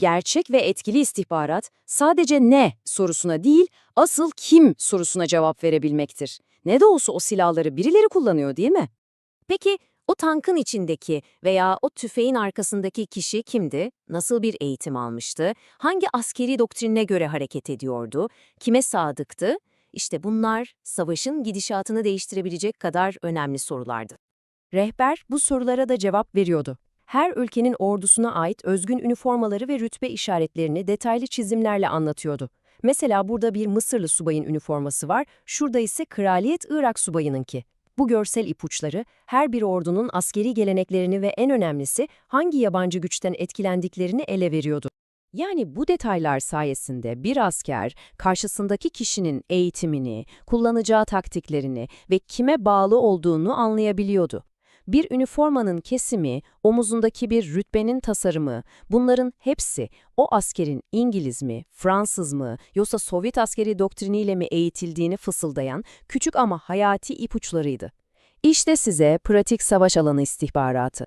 gerçek ve etkili istihbarat sadece ne sorusuna değil, asıl kim sorusuna cevap verebilmektir. Ne de olsa o silahları birileri kullanıyor değil mi? Peki o tankın içindeki veya o tüfeğin arkasındaki kişi kimdi? Nasıl bir eğitim almıştı? Hangi askeri doktrine göre hareket ediyordu? Kime sadıktı? İşte bunlar savaşın gidişatını değiştirebilecek kadar önemli sorulardı. Rehber bu sorulara da cevap veriyordu. Her ülkenin ordusuna ait özgün üniformaları ve rütbe işaretlerini detaylı çizimlerle anlatıyordu. Mesela burada bir Mısırlı subayın üniforması var, şurada ise Kraliyet Irak subayınınki. Bu görsel ipuçları her bir ordunun askeri geleneklerini ve en önemlisi hangi yabancı güçten etkilendiklerini ele veriyordu. Yani bu detaylar sayesinde bir asker karşısındaki kişinin eğitimini, kullanacağı taktiklerini ve kime bağlı olduğunu anlayabiliyordu. Bir üniformanın kesimi, omuzundaki bir rütbenin tasarımı, bunların hepsi o askerin İngiliz mi, Fransız mı, yoksa Sovyet askeri doktriniyle mi eğitildiğini fısıldayan küçük ama hayati ipuçlarıydı. İşte size pratik savaş alanı istihbaratı.